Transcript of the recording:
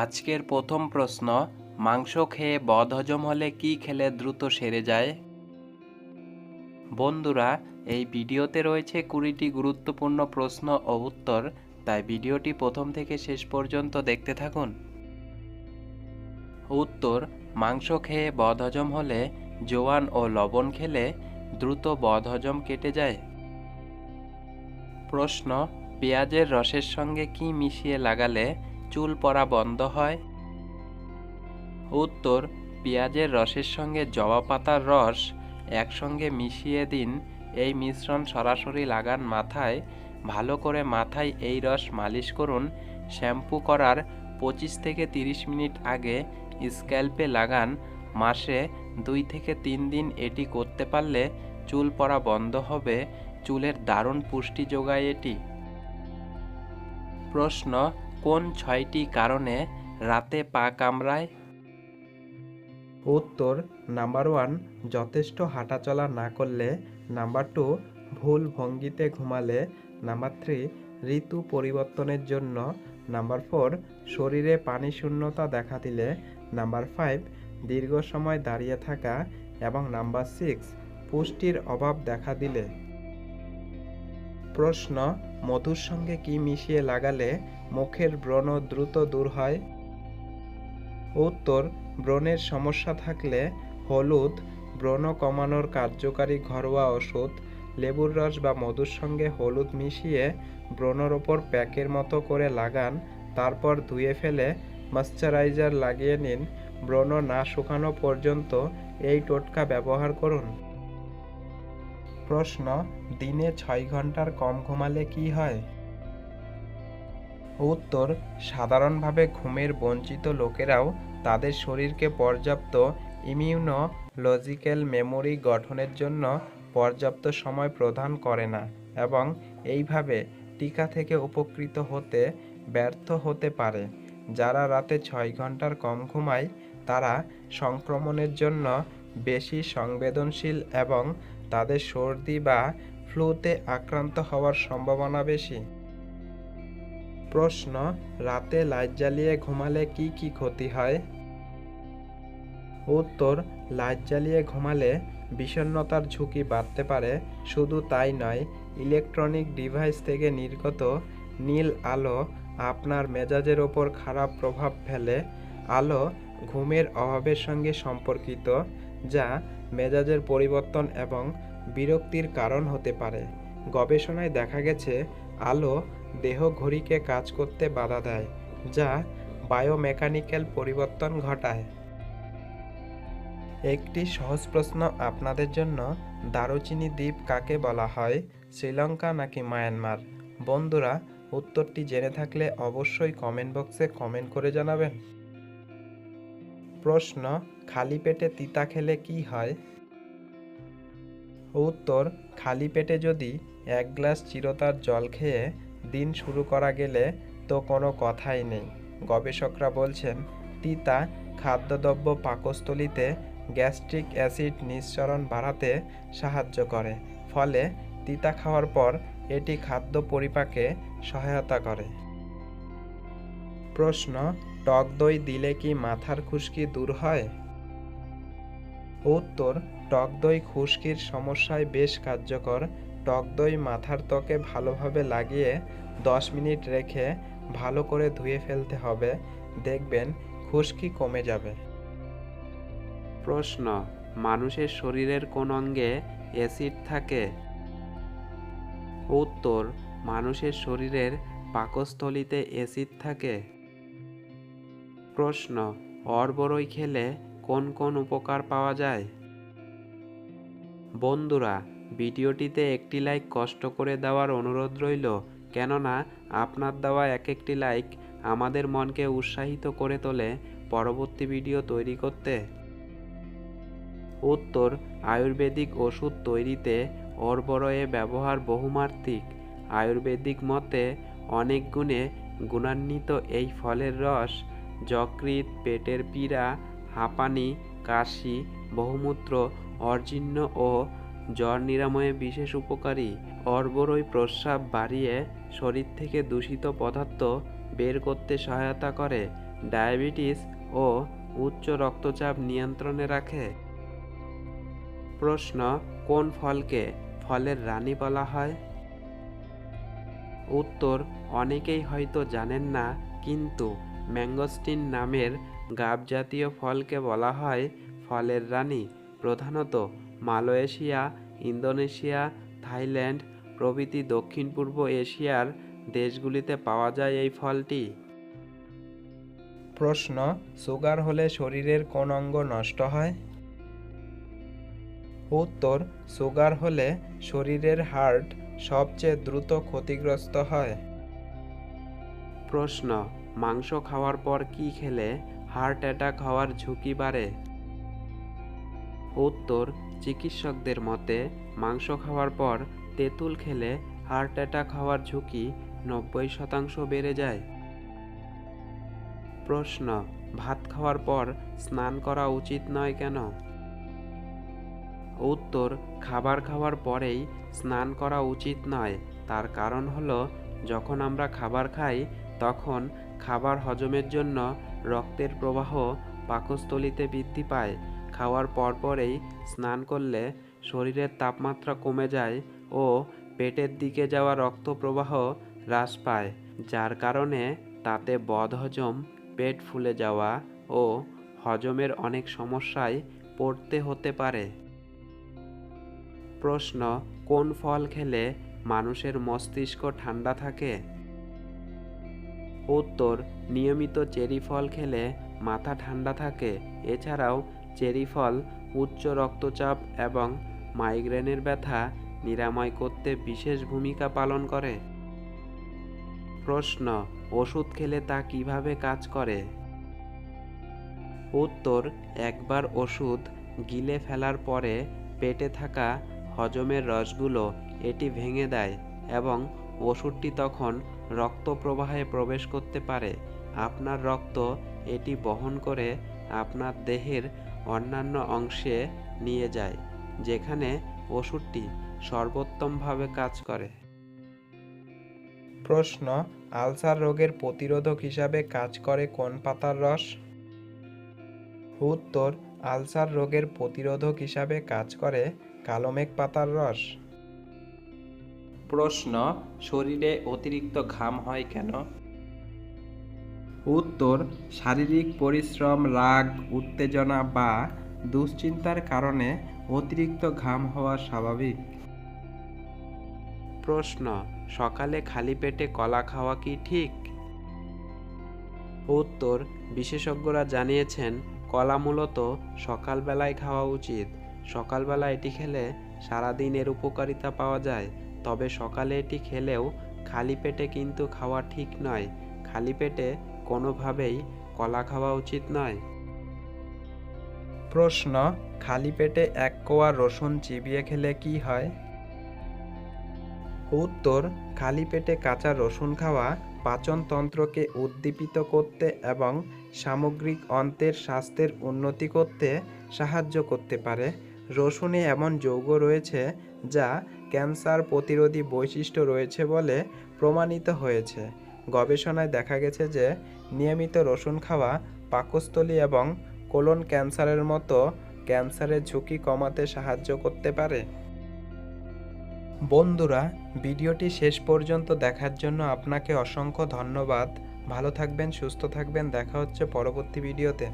আজকের প্রথম প্রশ্ন, মাংস খেয়ে বদহজম হলে কি খেলে দ্রুত সেরে যায়? বন্ধুরা, এই ভিডিওতে রয়েছে কুড়িটি গুরুত্বপূর্ণ প্রশ্ন ও উত্তর, তাই ভিডিওটি প্রথম থেকে শেষ পর্যন্ত দেখতে থাকুন। উত্তর, মাংস খেয়ে বদহজম হলে জোয়ান ও লবণ খেলে দ্রুত বদহজম কেটে যায়। প্রশ্ন, পেঁয়াজের রসের সঙ্গে কি মিশিয়ে লাগালে চুল পড়া বন্ধ হয়। উত্তর, পেঁয়াজের রসের সঙ্গে জবা পাতার রস একসঙ্গে মিশিয়ে দিন। এই মিশ্রণ সরাসরি লাগান মাথায়। ভালো করে মাথায় এই রস মালিশ করুন। শ্যাম্পু করার পঁচিশ থেকে তিরিশ মিনিট আগে স্ক্যাল্পে লাগান। মাসে দুই থেকে তিন দিন এটি করতে পারলে চুল পড়া বন্ধ হবে। চুলের দারুণ পুষ্টি যোগায় এটি। প্রশ্ন কোন ছয়টি কারণে রাতে পা কামড়ায়? উত্তর, নাম্বার ওয়ান, যথেষ্ট হাঁটাচলা না করলে। নাম্বার টু, ভুল ভঙ্গিতে ঘুমালে। নাম্বার থ্রি, ঋতু পরিবর্তনের জন্য। নাম্বার ফোর, শরীরে পানি শূন্যতা দেখা দিলে। নাম্বার ফাইভ, দীর্ঘ সময় দাঁড়িয়ে থাকা। এবং নাম্বার সিক্স, পুষ্টির অভাব দেখা দিলে। প্রশ্ন মধুর সঙ্গে কি মিশিয়ে লাগালে মুখের ব্রণ দ্রুত দূর হয়? উত্তর, ব্রণের সমস্যা থাকলে হলুদ, ব্রণ কমানোর কার্যকারী ঘরোয়া ওষুধ, লেবুর রস বা মধুর সঙ্গে হলুদ মিশিয়ে ব্রণর ওপর প্যাকের মতো করে লাগান, তারপর ধুয়ে ফেলে ময়শ্চারাইজার লাগিয়ে নিন। ব্রণ না শুকানো পর্যন্ত এই টোটকা ব্যবহার করুন। প্রশ্ন, দিনে ছয় ঘণ্টার কম ঘুমালে কি হয়? উত্তর, সাধারণভাবে ঘুমের বঞ্চিত লোকেরাও তাদের শরীরকে পর্যাপ্ত ইমিউনোলজিক্যাল মেমোরি গঠনের জন্য পর্যাপ্ত সময় প্রদান করে না এবং এইভাবে টিকা থেকে উপকৃত হতে ব্যর্থ হতে পারে। যারা রাতে ছয় ঘণ্টার কম ঘুমায়, তারা সংক্রমণের জন্য বেশি সংবেদনশীল এবং তাদের সর্দি বা ফ্লুতে আক্রান্ত হওয়ার সম্ভাবনা বেশি। প্রশ্ন, রাতে লাইট জ্বালিয়ে ঘুমালে কি কি ক্ষতি হয়? উত্তর, লাইট জ্বালিয়ে ঘুমালে বিষণ্ণতার ঝুঁকি বাড়তে পারে, শুধু তাই নয়, ইলেকট্রনিক ডিভাইস থেকে নির্গত নীল আলো আপনার মেজাজের ওপর খারাপ প্রভাব ফেলে। আলো ঘুমের অভাবের সঙ্গে সম্পর্কিত, যা মেজাজের পরিবর্তন এবং বিরক্তির কারণ হতে পারে। গবেষণায় দেখা গেছে, আলো দেহ ঘড়িকে কাজ করতে বাধা দেয়, যা বায়োমেকানিক্যাল পরিবর্তন ঘটায়। একটি সহজ প্রশ্ন আপনাদের জন্য দারুচিনি দ্বীপ কাকে বলা হয়? শ্রীলঙ্কা নাকি মায়ানমার? বন্ধুরা, উত্তরটি জেনে থাকলে অবশ্যই কমেন্ট বক্সে কমেন্ট করে জানাবেন। প্রশ্ন, খালি পেটে তিতা খেলে কি হয়? উত্তর, খালি পেটে যদি এক গ্লাস চিরতার জল খেয়ে দিন শুরু করা গেলে তো কোনো কথাই নেই। গবেষকরা বলছেন, তিতা খাদ্যদ্রব্য পাকস্থলিতে গ্যাস্ট্রিক অ্যাসিড নিঃসরণ বাড়াতে সাহায্য করে, ফলে তিতা খাওয়ার পর এটি খাদ্য পরিপাকে সহায়তা করে। প্রশ্ন টক দই দিলে কি মাথার খুশকি দূর হয়? উত্তর, টক দই খুশকির সমস্যায় বেশ কার্যকর। টক দই মাথার ত্বকে ভালোভাবে লাগিয়ে দশ মিনিট রেখে ভালো করে ধুয়ে ফেলতে হবে। দেখবেন খুশকি কমে যাবে। প্রশ্ন, মানুষের শরীরের কোন অঙ্গে অ্যাসিড থাকে? উত্তর, মানুষের শরীরের পাকস্থলিতে অ্যাসিড থাকে। প্রশ্ন, অরবরই খেলে কোন কোন উপকার পাওয়া যায়? বন্ধুরা, ভিডিওটিতে একটি লাইক কষ্ট করে দেওয়ার অনুরোধ রইল, কেননা আপনার দেওয়া এক একটি লাইক আমাদের মনকে উৎসাহিত করে তোলে পরবর্তী ভিডিও তৈরি করতে। উত্তর, আয়ুর্বেদিক ওষুধ তৈরিতে অর্বরয়ে ব্যবহার বহুমাত্রিক। আয়ুর্বেদিক মতে অনেক গুণে গুণান্বিত এই ফলের রস যকৃৎ, পেটের পীড়া, হাঁপানি, কাশি, বহুমূত্র অর্জিন্য ও জ্বর নিরাময়ে বিশেষ উপকারী। অর্বরই প্রস্রাব বাড়িয়ে শরীর থেকে দূষিত পদার্থ বের করতে সহায়তা করে, ডায়াবেটিস ও উচ্চ রক্তচাপ নিয়ন্ত্রণে রাখে। প্রশ্ন, কোন ফলকে ফলের রানী বলা হয়? উত্তর, অনেকেই হয়তো জানেন না, কিন্তু ম্যাঙ্গোস্টিন নামের গাব জাতীয় ফলকে বলা হয় ফলের রানী। প্রধানত মালয়েশিয়া, ইন্দোনেশিয়া, থাইল্যান্ড প্রভৃতি দক্ষিণ পূর্ব এশিয়ার দেশগুলিতে পাওয়া যায় এই ফলটি। প্রশ্ন, সুগার হলে শরীরের কোন অঙ্গ নষ্ট হয়? উত্তর, সুগার হলে শরীরের হার্ট সবচেয়ে দ্রুত ক্ষতিগ্রস্ত হয়। প্রশ্ন মাংস খাওয়ার পর কি খেলে? হার্ট অ্যাটাক হওয়ার ঝুঁকি বাড়ে? উত্তর, চিকিৎসকদের মতে, মাংস খাওয়ার পর তেঁতুল খেলে হার্ট অ্যাটাক হওয়ার ঝুঁকি নব্বই শতাংশ বেড়ে যায়। প্রশ্ন, ভাত খাওয়ার পর স্নান করা উচিত নয় কেন? উত্তর, খাবার খাওয়ার পরেই স্নান করা উচিত নয়। তার কারণ হলো, যখন আমরা খাবার খাই তখন খাবার হজমের জন্য রক্তের প্রবাহ পাকস্থলিতে বৃদ্ধি পায়। খাওয়ার পরপরেই স্নান করলে শরীরের তাপমাত্রা কমে যায় ও পেটের দিকে যাওয়া রক্ত প্রবাহ হ্রাস পায়, যার কারণে তাতে বদহজম, পেট ফুলে যাওয়া ও হজমের অনেক সমস্যায় পড়তে হতে পারে। প্রশ্ন, কোন ফল খেলে মানুষের মস্তিষ্ক ঠান্ডা থাকে? উত্তর, নিয়মিত চেরি ফল খেলে মাথা ঠান্ডা থাকে। এছাড়াও চেরি ফল উচ্চ রক্তচাপ এবং মাইগ্রেনের ব্যথা নিরাময় করতে বিশেষ ভূমিকা পালন করে। প্রশ্ন, ওষুধ খেলে তা কীভাবে কাজ করে? উত্তর, একবার ওষুধ গিলে ফেলার পরে পেটে থাকা হজমের রসগুলো এটি ভেঙে দেয় এবং ওষুধটি তখন রক্ত প্রবাহে প্রবেশ করতে পারে। আপনার রক্ত এটি বহন করে আপনার দেহের অন্যান্য অংশে নিয়ে যায়, যেখানে ওষুধটি সর্বোত্তমভাবে কাজ করে। প্রশ্ন, আলসার রোগের প্রতিরোধক হিসাবে কাজ করে কোন পাতার রস? উত্তর, আলসার রোগের প্রতিরোধক হিসাবে কাজ করে কালোমেঘ পাতার রস। প্রশ্ন, শরীরে অতিরিক্ত ঘাম হয় কেন? উত্তর, শারীরিক পরিশ্রম, রাগ, উত্তেজনা বা দুশ্চিন্তার কারণে অতিরিক্ত ঘাম হওয়া স্বাভাবিক। প্রশ্ন, সকালে খালি পেটে কলা খাওয়া কি ঠিক? উত্তর, বিশেষজ্ঞরা জানিয়েছেন, কলা মূলত সকালবেলায় খাওয়া উচিত। সকালবেলা এটি খেলে সারাদিন এর উপকারিতা পাওয়া যায়। তবে সকালে এটি খেলেও খালি পেটে কিন্তু খাওয়া ঠিক নয়। খালি পেটে কোনোভাবেই কলা খাওয়া উচিত নয়। প্রশ্ন, খালি পেটে এক কোয়া রসুন চিবিয়ে খেলে কি হয়? উত্তর, খালি পেটে কাঁচা রসুন খাওয়া পাচনতন্ত্রকে উদ্দীপিত করতে এবং সামগ্রিক অন্তের স্বাস্থ্যের উন্নতি করতে সাহায্য করতে পারে। রসুনে এমন যৌগ রয়েছে যা ক্যান্সার প্রতিরোধী বৈশিষ্ট্য রয়েছে বলে প্রমাণিত হয়েছে। গবেষণায় দেখা গেছে যে নিয়মিত রসুন খাওয়া, পাকস্থলী এবং কোলন ক্যান্সারের মতো ক্যান্সারের ঝুঁকি কমাতে সাহায্য করতে পারে। বন্ধুরা, ভিডিওটি শেষ পর্যন্ত দেখার জন্য আপনাকে অসংখ্য ধন্যবাদ। ভালো থাকবেন, সুস্থ থাকবেন। দেখা হচ্ছে পরবর্তী ভিডিওতে।